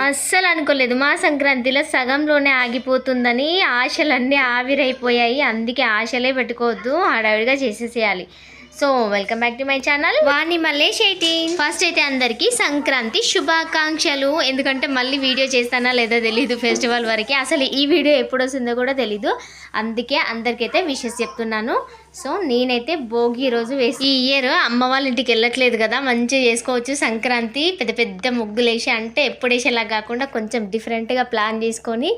అస్సలు అనుకోలేదు. మా సంక్రాంతిలో సగంలోనే ఆగిపోతుందని ఆశలన్నీ ఆవిరైపోయాయి. అందుకే ఆశలే పెట్టుకోవద్దు. హడావిడిగా చేసేసేయాలి. So welcome back to my channel. Vani Mallesh eighteen. First అయితే అందరికీ సంక్రాంతి శుభాకాంక్షలు. ఎందుకంటే మళ్ళీ వీడియో చేస్తానా లేదో తెలీదు ఫెస్టివల్ వరకే. అసలు ఈ వీడియో ఎప్పుడు వస్తుందో కూడా తెలీదు. అందుకే అందరికైతే విషెస్ చెప్తున్నాను. సో నేనైతే భోగి రోజు వేసి ఈ ఇయర్ అమ్మ వాళ్ళ ఇంటికి వెళ్ళట్లేదు కదా మంచిగా చేసుకోవచ్చు. సంక్రాంతి పెద్ద పెద్ద ముగ్గులు వేసి అంటే ఎప్పుడు వేసేలా కాకుండా కొంచెం డిఫరెంట్గా ప్లాన్ చేసుకొని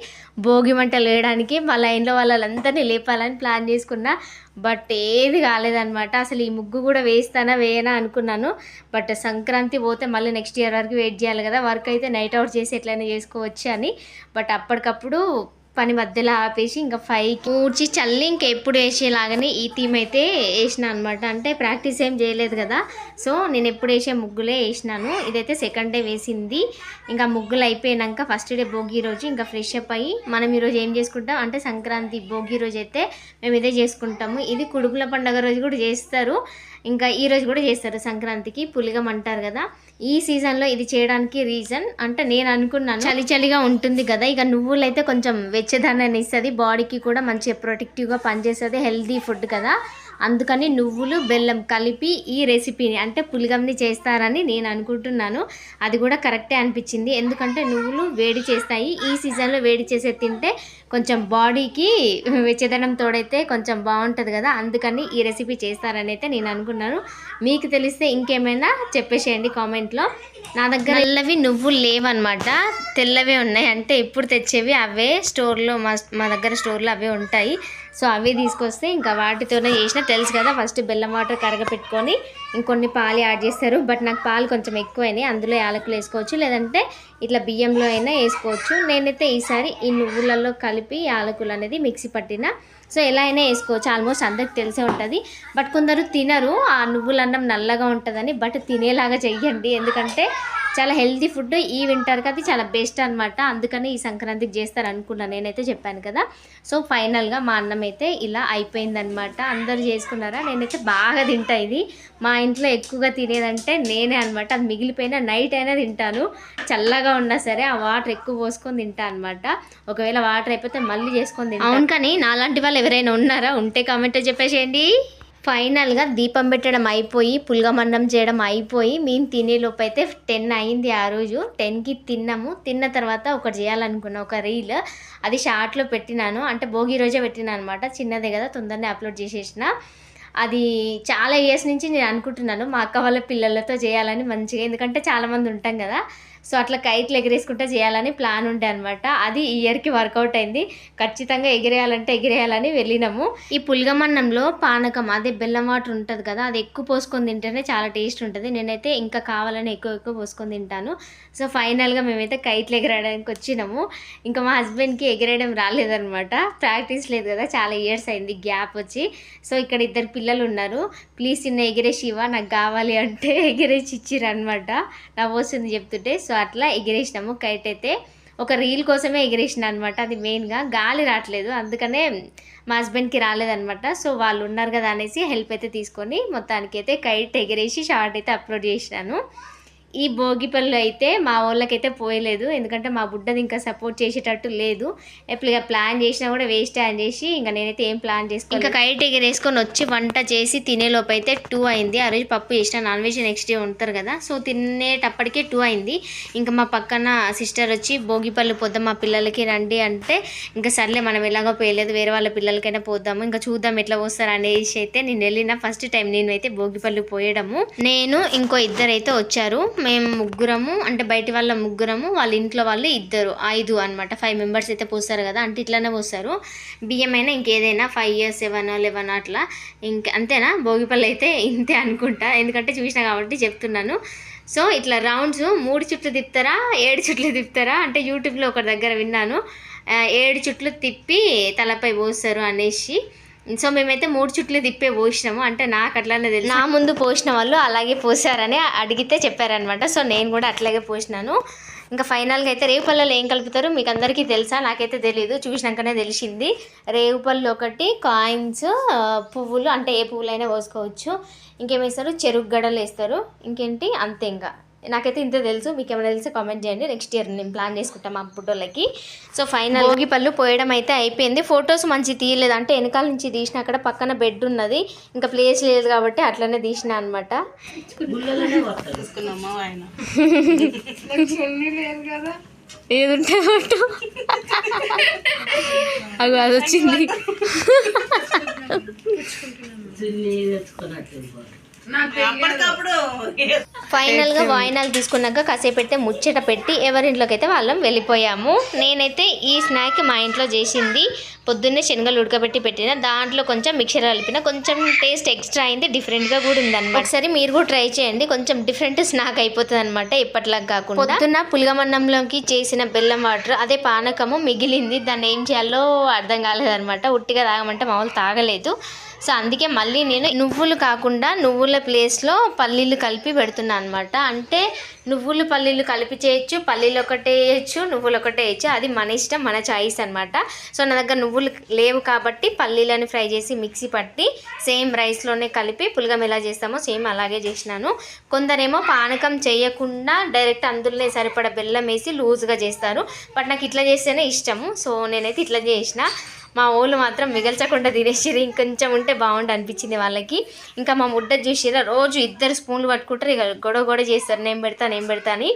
భోగి మంటలు వేయడానికి మా లైన్లో వాళ్ళందరినీ లేపాలని ప్లాన్ చేసుకున్నా. బట్ ఏది కాలేదన్నమాట. అసలు ఈ ముగ్గు కూడా వేస్తానా వేయనా అనుకున్నాను. బట్ సంక్రాంతి పోతే మళ్ళీ నెక్స్ట్ ఇయర్ వరకు వెయిట్ చేయాలి కదా. వర్క్ అయితే నైట్ అవుట్ చేసి ఎట్లయినా చేసుకోవచ్చు అని. బట్ అప్పటికప్పుడు పని మధ్యలో ఆపేసి ఇంకా ఫైవ్కి ఊడ్చి చల్లి ఇంకా ఎప్పుడు వేసేలాగానే ఈ థీమ్ అయితే వేసిన అనమాట అంటే ప్రాక్టీస్ ఏం చేయలేదు కదా. సో నేను ఎప్పుడు వేసే ముగ్గులే వేసినాను. ఇదైతే సెకండ్ డే వేసింది. ఇంకా ముగ్గులు అయిపోయినాక ఫస్ట్ డే భోగి రోజు ఇంకా ఫ్రెష్ అప్ అయ్యి మనం ఈరోజు ఏం చేసుకుంటాం? అంటే సంక్రాంతి భోగి రోజు అయితే మేము ఇదే చేసుకుంటాము. ఇది కుడుకుల పండుగ రోజు కూడా చేస్తారు. ఇంకా ఈ రోజు కూడా చేస్తారు సంక్రాంతికి. పులిగం అంటారు కదా. ఈ సీజన్లో ఇది చేయడానికి రీజన్ అంటే నేను అనుకున్నాను. చలి చలిగా ఉంటుంది కదా. ఇక నువ్వులైతే కొంచెం వెచ్చదనాన్ని ఇస్తుంది బాడీకి కూడా మంచిగా ప్రొటెక్టివ్గా పనిచేస్తుంది హెల్దీ ఫుడ్ కదా. అందుకని నువ్వులు బెల్లం కలిపి ఈ రెసిపీని అంటే పులిగంని చేస్తారని నేను అనుకుంటున్నాను. అది కూడా కరెక్టే అనిపించింది. ఎందుకంటే నువ్వులు వేడి చేస్తాయి. ఈ సీజన్లో వేడి చేసే తింటే కొంచెం బాడీకి వెచ్చదనం తోడైతే కొంచెం బాగుంటుంది కదా. అందుకని ఈ రెసిపీ చేస్తారని అయితే నేను అనుకున్నాను. మీకు తెలిస్తే ఇంకేమైనా చెప్పేసేయండి కామెంట్లో. నా దగ్గర నల్లవి నువ్వులు లేవన్నమాట. తెల్లవే ఉన్నాయి. అంటే ఇప్పుడు తెచ్చేవి అవే స్టోర్లో మా మా దగ్గర స్టోర్లో అవే ఉంటాయి. సో అవి తీసుకొస్తే ఇంకా వాటితోనే చేసిన తెలుసు కదా ఫస్ట్ బెల్లం వాటర్ కరగపెట్టుకొని ఇంకొన్ని పాలు యాడ్ చేస్తారు. బట్ నాకు పాలు కొంచెం ఎక్కువైనాయి అందులో యాలకులు వేసుకోవచ్చు లేదంటే ఇట్లా బియ్యంలో అయినా వేసుకోవచ్చు. నేనైతే ఈసారి ఈ నువ్వులలో కలిపి యాలకులు అనేది మిక్సీ పట్టిన సో ఎలా అయినా వేసుకోవచ్చు. ఆల్మోస్ట్ అందరికి తెలిసే ఉంటుంది. బట్ కొందరు తినరు. ఆ నువ్వుల అన్నం నల్లగా ఉంటుందని బట్ తినేలాగా చెయ్యండి. ఎందుకంటే చాలా హెల్తీ ఫుడ్. ఈ వింటర్కి అది చాలా బెస్ట్ అనమాట అందుకని ఈ సంక్రాంతికి చేస్తారు అనుకున్నాను నేనైతే చెప్పాను కదా. సో ఫైనల్గా మా అన్నం అయితే ఇలా అయిపోయిందనమాట అందరు చేసుకున్నారా? నేనైతే బాగా తింటా ఇది. మా ఇంట్లో ఎక్కువగా తినేదంటే నేనే అనమాట అది మిగిలిపోయిన నైట్ అయినా తింటాను. చల్లగా ఉన్నా సరే ఆ వాటర్ ఎక్కువ పోసుకొని తింటా అనమాట ఒకవేళ వాటర్ అయిపోతే మళ్ళీ చేసుకొని తింటా. అవును కానీ నాలాంటి వాళ్ళు ఎవరైనా ఉన్నారా? ఉంటే కామెంట్ చెప్పేసేయండి. ఫైనల్గా దీపం పెట్టడం అయిపోయి పులగమన్నం చేయడం అయిపోయి మేము తినేలోపు అయితే టెన్ అయింది ఆ రోజు. టెన్కి తిన్నాము. తిన్న తర్వాత ఒకటి చేయాలనుకున్న ఒక రీల్ అది షార్ట్లో పెట్టినాను. అంటే భోగి రోజే పెట్టినా అనమాట చిన్నదే కదా తొందరనే అప్లోడ్ చేసేసిన. అది చాలా ఇయర్స్ నుంచి నేను అనుకుంటున్నాను మా అక్క వాళ్ళ పిల్లలతో చేయాలని మంచిగా. ఎందుకంటే చాలామంది ఉంటాం కదా. సో అట్లా కైట్లు ఎగిరేసుకుంటే చేయాలని ప్లాన్ ఉండే అనమాట అది ఇయర్కి వర్కౌట్ అయింది. ఖచ్చితంగా ఎగిరేయాలంటే ఎగిరేయాలని వెళ్ళినాము. ఈ పులిగమన్నంలో పానకం అదే బెల్లం వాటర్ ఉంటుంది కదా అది ఎక్కువ పోసుకొని తింటేనే చాలా టేస్ట్ ఉంటుంది. నేనైతే ఇంకా కావాలని ఎక్కువ ఎక్కువ పోసుకొని తింటాను. సో ఫైనల్గా మేమైతే కైట్లు ఎగరడానికి వచ్చినాము. ఇంకా మా హస్బెండ్కి ఎగిరేయడం రాలేదనమాట ప్రాక్టీస్ లేదు కదా చాలా ఇయర్స్ అయింది గ్యాప్ వచ్చి. సో ఇక్కడ ఇద్దరు పిల్లలు ఉన్నారు. ప్లీజ్ నిన్న ఎగిరేసి ఇవ్వ నాకు కావాలి అంటే ఎగిరేసి ఇచ్చిర్రు అనమాట నా వస్తుంది చెప్తుంటే. సో సో అట్లా ఎగిరేసినాము. కైట్ అయితే ఒక రీల్ కోసమే ఎగిరేసిన అనమాట అది మెయిన్గా గాలి రావట్లేదు. అందుకనే మా హస్బెండ్కి రాలేదనమాట సో వాళ్ళు ఉన్నారు కదా అనేసి హెల్ప్ అయితే తీసుకొని మొత్తానికి అయితే కైట్ ఎగిరేసి షార్ట్ అయితే అప్లోడ్ చేసినాను. ఈ భోగి పళ్ళు అయితే మా వాళ్ళకైతే పోయలేదు. ఎందుకంటే మా బుడ్డది ఇంకా సపోర్ట్ చేసేటట్టు లేదు. ఎప్పుడు ఇక ప్లాన్ చేసినా కూడా వేస్ట్ అని చేసి ఇంకా నేనైతే ఏం ప్లాన్ చేసుకో ఇంకా కైట్ ఎగరేసుకొని వచ్చి వంట చేసి తినేలోపు అయితే టూ అయింది. ఆ రోజు పప్పు చేసిన నాన్ వెజ్ నెక్స్ట్ డే ఉంటారు కదా. సో తినేటప్పటికే టూ అయింది. ఇంకా మా పక్కన సిస్టర్ వచ్చి భోగి పళ్ళు పోద్దాం మా పిల్లలకి రండి అంటే ఇంకా సర్లే మనం ఎలాగో పోయలేదు వేరే వాళ్ళ పిల్లలకైనా పోద్దాము. ఇంకా చూద్దాం ఎట్లా పోస్తారు అనేసి అయితే నేను వెళ్ళిన ఫస్ట్ టైం నేను అయితే భోగి పళ్ళు పోయడము. నేను ఇంకో ఇద్దరు అయితే వచ్చారు. మేము ముగ్గురము అంటే బయటి వాళ్ళ ముగ్గురము వాళ్ళ ఇంట్లో వాళ్ళు ఇద్దరు ఐదు అనమాట ఫైవ్ మెంబర్స్ అయితే పోస్తారు కదా అంటే ఇట్లానే పోస్తారు. బియ్యం అయినా ఇంకేదైనా ఫైవ్ ఇయర్స్ సెవెన్ లెవెన్ అట్లా. ఇంక అంతేనా? భోగిపల్లి అయితే ఇంతే అనుకుంటా. ఎందుకంటే చూసినా కాబట్టి చెప్తున్నాను. సో ఇట్లా రౌండ్స్ మూడు చుట్లు తిప్పుతారా ఏడు చుట్లు తిప్పుతారా? అంటే యూట్యూబ్లో ఒక దగ్గర విన్నాను. ఏడు చుట్లు తిప్పి తలపై పోస్తారు అనేసి. సో మేమైతే మూడు చుట్లు తిప్పే పోసినాము. అంటే నాకు అట్లానే తెలుసు. నా ముందు పోసిన వాళ్ళు అలాగే పోసారని అడిగితే చెప్పారనమాట సో నేను కూడా అట్లాగే పోసినాను. ఇంకా ఫైనల్గా అయితే రేవు పళ్ళలో ఏం కలుపుతారు మీకు అందరికీ తెలుసా? నాకైతే తెలియదు చూసినాకనే తెలిసింది. రేవు పళ్ళు ఒకటి కాయిన్స్ పువ్వులు అంటే ఏ పువ్వులైనా పోసుకోవచ్చు. ఇంకేం వేస్తారు? చెరుకు గడలు వేస్తారు. ఇంకేంటి? అంతే ఇంకా నాకైతే ఇంత తెలుసు మీకు ఏమైనా తెలిసి కామెంట్ చేయండి. నెక్స్ట్ ఇయర్ నేను ప్లాన్ చేసుకుంటాం మా పుట్టోళ్ళకి. సో ఫైనల్ భోగి పళ్ళు పోయడం అయితే అయిపోయింది. ఫొటోస్ మంచి తీయలేదు. అంటే వెనకాల నుంచి తీసిన అక్కడ పక్కన బెడ్ ఉన్నది. ఇంకా ప్లేస్ లేదు కాబట్టి అట్లనే తీసిన అనమాట తీసుకున్నామా ఆయన? ఏది ఉంటే ఫోటో అగో అది వచ్చింది. ఫైనల్గా వాయినాలు తీసుకున్నాక కాసేపు అయితే ముచ్చట పెట్టి ఎవరింట్లోకి అయితే వాళ్ళం వెళ్ళిపోయాము. నేనైతే ఈ స్నాక్ మా ఇంట్లో చేసింది. పొద్దున్నే శనగలు ఉడకబెట్టి పెట్టిన. దాంట్లో కొంచెం మిక్చర్ కలిపిన. కొంచెం టేస్ట్ ఎక్స్ట్రా అయింది. డిఫరెంట్గా కూడా ఉందన్నమాట. ఒకసారి మీరు కూడా ట్రై చేయండి. కొంచెం డిఫరెంట్ స్నాక్ అయిపోతుంది అనమాట ఇప్పటిలాగా కాకుండా. పొద్దున్న పులగమన్నంలోకి చేసిన బెల్లం వాటర్ అదే పానకము మిగిలింది. దాన్ని ఏం చేయాలో అర్థం కాలేదన్నమాట. ఉట్టిగా తాగమంటే మా వాళ్ళు తాగలేదు. సో అందుకే మళ్ళీ నేను నువ్వులు కాకుండా నువ్వుల ప్లేస్లో పల్లీలు కలిపి పెడుతున్నాను అనమాట అంటే నువ్వులు పల్లీలు కలిపి చేయొచ్చు పల్లీలు ఒకటే వేయచ్చు నువ్వులు ఒకటే వేయచ్చు. అది మన ఇష్టం మన చాయిస్ అనమాట సో నా దగ్గర నువ్వులు లేవు కాబట్టి పల్లీలని ఫ్రై చేసి మిక్సీ పట్టి సేమ్ రైస్లోనే కలిపి పులగం ఎలా చేస్తామో సేమ్ అలాగే చేసినాను. కొందరేమో పానకం చేయకుండా డైరెక్ట్ అందులోనే సరిపడ బెల్లం వేసి లూజ్గా చేస్తారు. బట్ నాకు ఇట్లా చేస్తేనే ఇష్టము. సో నేనైతే ఇట్లా చేసిన. మా ఊళ్ళు మాత్రం మిగల్చకుండా తినేసిరు ఇంకొంచెం ఉంటే బాగుండు అనిపించింది వాళ్ళకి. ఇంకా మా ముడ్డ చూసిరా రోజు ఇద్దరు స్పూన్లు పట్టుకుంటారు. ఇక గొడవ గొడవ చేస్తారు. నేను పెడతా నేను పెడతా అని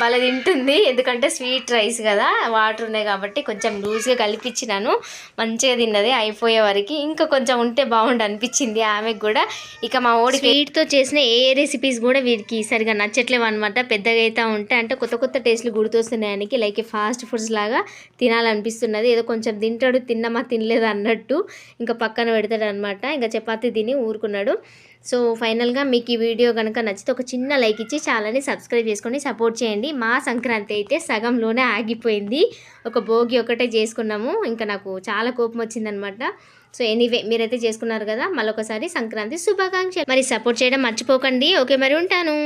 భలే తింటుంది. ఎందుకంటే స్వీట్ రైస్ కదా వాటర్ ఉన్నాయి కాబట్టి కొంచెం లూజ్గా కలిపించినాను మంచిగా తిన్నది అయిపోయే వరకు. ఇంకా కొంచెం ఉంటే బాగుండు అనిపించింది ఆమెకు కూడా. ఇక మా ఓడి స్వీట్తో చేసిన ఏ రెసిపీస్ కూడా వీరికి సరిగా నచ్చట్లేవు అనమాట పెద్దగా అయితే ఉంటాయి. అంటే కొత్త కొత్త టేస్ట్లు గుర్తొస్తున్నాయి ఆయనకి. లైక్ ఫాస్ట్ ఫుడ్స్ లాగా తినాలనిపిస్తున్నది. ఏదో కొంచెం తింటాడు తిన్న తిన్నామా తినలేదు అన్నట్టు ఇంకా పక్కన పెడతాడు అనమాట ఇంకా చపాతి తిని ఊరుకున్నాడు. సో ఫైనల్గా మీకు ఈ వీడియో కనుక నచ్చితే ఒక చిన్న లైక్ ఇచ్చి ఛానల్ని సబ్స్క్రైబ్ చేసుకొని సపోర్ట్ చేయండి. మా సంక్రాంతి అయితే సగంలోనే ఆగిపోయింది. ఒక భోగి ఒకటే చేసుకున్నాము. ఇంకా నాకు చాలా కోపం వచ్చిందనమాట సో ఎనీవే మీరైతే చేసుకున్నారు కదా మళ్ళొకసారి సంక్రాంతి శుభాకాంక్షలు. మరి సపోర్ట్ చేయడం మర్చిపోకండి. ఓకే మరి ఉంటాను.